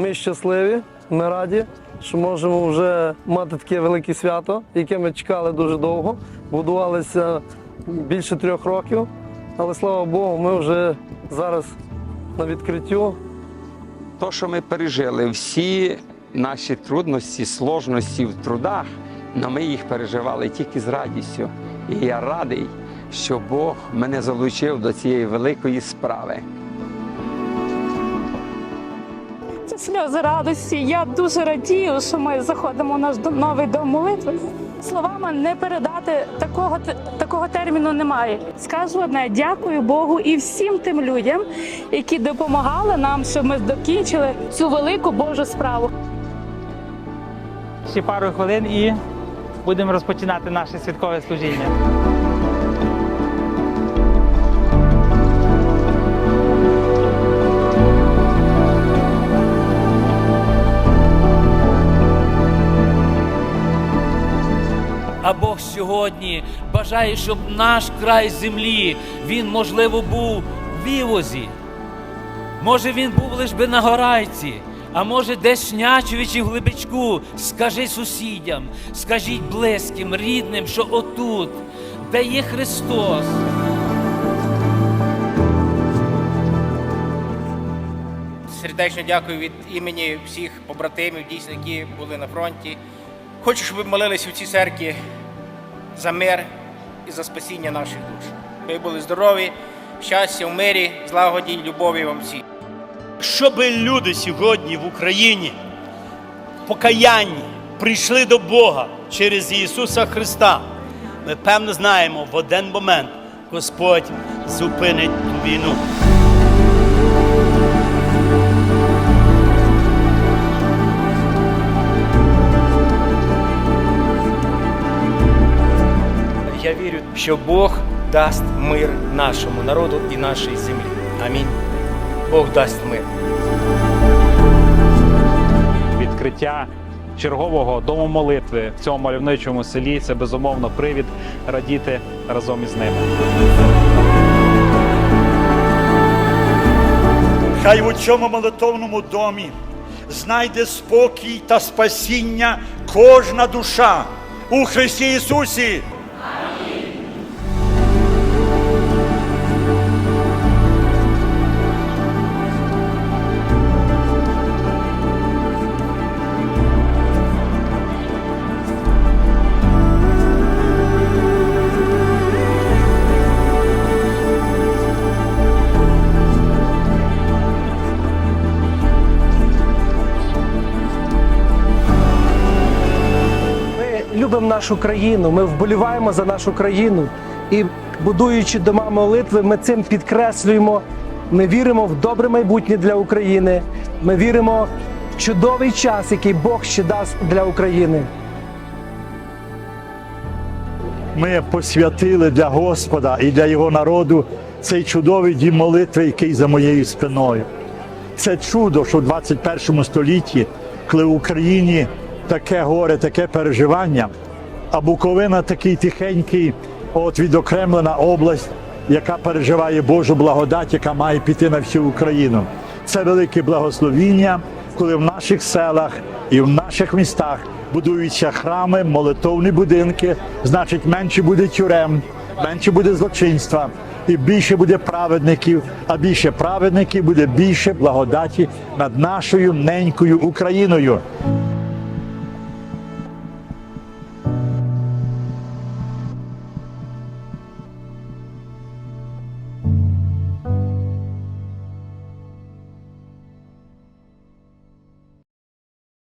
Ми щасливі, ми раді, що можемо вже мати таке велике свято, яке ми чекали дуже довго. Будувалися більше трьох років, але слава Богу, ми вже зараз на відкриттю. То, що ми пережили, всі наші трудності, сложності в трудах, але ми їх переживали тільки з радістю. І я радий, що Бог мене залучив до цієї великої справи. Сльози радості. Я дуже радію, що ми заходимо в наш новий дом молитви. Словами не передати такого такого терміну немає. Скажу одне, дякую Богу і всім тим людям, які допомагали нам, щоб ми докінчили цю велику Божу справу. Ще пару хвилин і будемо розпочинати наше святкове служіння. Сьогодні бажає, щоб наш край землі він, можливо, був в вівозі. Може, він був лиш би на горайці, а може, десь в в глибичку. Скажи сусідям, скажіть близьким, рідним, що отут, де є Христос. Сердечно дякую від імені всіх побратимів, дійсно, які були на фронті. Хочу, щоб ви молилися в цій церкві за мир і за спасіння наших душ. Ви були здорові, щастя в мирі, злагоді, любові вам всім. Щоб люди сьогодні в Україні в покаянні прийшли до Бога через Ісуса Христа, ми певно знаємо, в один момент Господь зупинить війну. Я вірю, що Бог дасть мир нашому народу і нашій землі. Амінь. Бог дасть мир. Відкриття чергового дому молитви в цьому мальовничому селі це безумовно привід радіти разом із ними. Хай у цьому молитовному домі знайде спокій та спасіння кожна душа у Христі Ісусі. Любимо нашу країну, ми вболіваємо за нашу країну. І будуючи дома молитви, ми цим підкреслюємо. Ми віримо в добре майбутнє для України. Ми віримо в чудовий час, який Бог ще дасть для України. ми посвятили для Господа і для його народу цей чудовий дім молитви, який за моєю спиною. Це чудо, що в 21 столітті, коли в Україні таке горе, таке переживання, а Буковина такий тихенький, от відокремлена область, яка переживає Божу благодать, яка має піти на всю Україну. Це велике благословіння, коли в наших селах і в наших містах будуються храми, молитовні будинки, значить менше буде тюрем, менше буде злочинства і більше буде праведників, а більше праведників буде більше благодаті над нашою ненькою Україною.